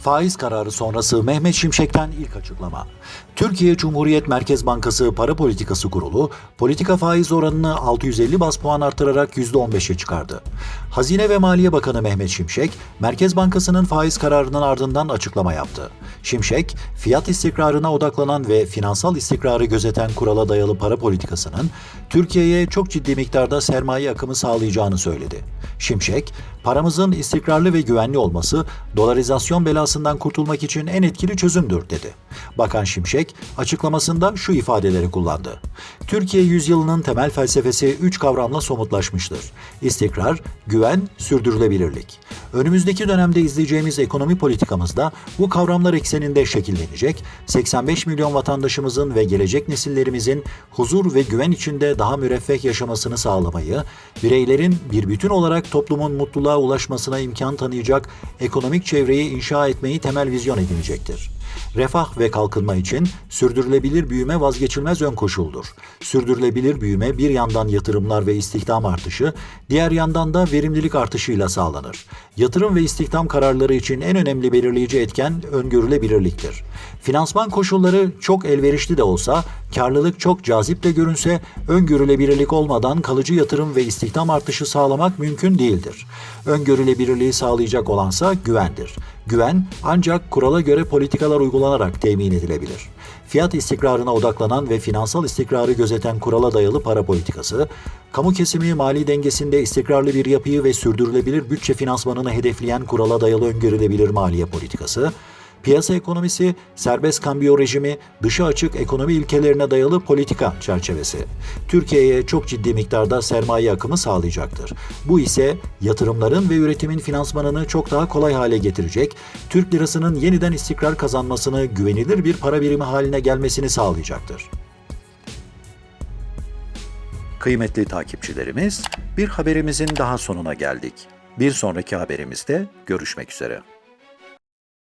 Faiz kararı sonrası Mehmet Şimşek'ten ilk açıklama. Türkiye Cumhuriyet Merkez Bankası Para Politikası Kurulu, politika faiz oranını 650 bas puan artırarak %15'e çıkardı. Hazine ve Maliye Bakanı Mehmet Şimşek, Merkez Bankası'nın faiz kararının ardından açıklama yaptı. Şimşek, fiyat istikrarına odaklanan ve finansal istikrarı gözeten kurala dayalı para politikasının Türkiye'ye çok ciddi miktarda sermaye akımı sağlayacağını söyledi. Şimşek, paramızın istikrarlı ve güvenli olması dolarizasyon belasından kurtulmak için en etkili çözümdür dedi. Bakan Şimşek açıklamasında şu ifadeleri kullandı. Türkiye yüzyılının temel felsefesi üç kavramla somutlaşmıştır. İstikrar, güven, sürdürülebilirlik. Önümüzdeki dönemde izleyeceğimiz ekonomi politikamızda bu kavramlar ekseninde şekillenecek, 85 milyon vatandaşımızın ve gelecek nesillerimizin huzur ve güven içinde daha müreffeh yaşamasını sağlamayı, bireylerin bir bütün olarak toplumun mutluluğa ulaşmasına imkan tanıyacak ekonomik çevreyi inşa etmeyi temel vizyon edinecektir. Refah ve kalkınma için sürdürülebilir büyüme vazgeçilmez ön koşuldur. Sürdürülebilir büyüme bir yandan yatırımlar ve istihdam artışı, diğer yandan da verimlilik artışıyla sağlanır. Yatırım ve istihdam kararları için en önemli belirleyici etken öngörülebilirliktir. Finansman koşulları çok elverişli de olsa, karlılık çok cazip de görünse, öngörülebilirlik olmadan kalıcı yatırım ve istihdam artışı sağlamak mümkün değildir. Öngörülebilirliği sağlayacak olansa güvendir. Güven ancak kurala göre politikalar uygulanarak temin edilebilir. Fiyat istikrarına odaklanan ve finansal istikrarı gözeten kurala dayalı para politikası, kamu kesimi mali dengesinde istikrarlı bir yapıyı ve sürdürülebilir bütçe finansmanını hedefleyen kurala dayalı öngörülebilir maliye politikası, piyasa ekonomisi, serbest kambiyo rejimi, dışı açık ekonomi ilkelerine dayalı politika çerçevesi. Türkiye'ye çok ciddi miktarda sermaye akımı sağlayacaktır. Bu ise yatırımların ve üretimin finansmanını çok daha kolay hale getirecek, Türk lirasının yeniden istikrar kazanmasını, güvenilir bir para birimi haline gelmesini sağlayacaktır. Kıymetli takipçilerimiz, bir haberimizin daha sonuna geldik. Bir sonraki haberimizde görüşmek üzere.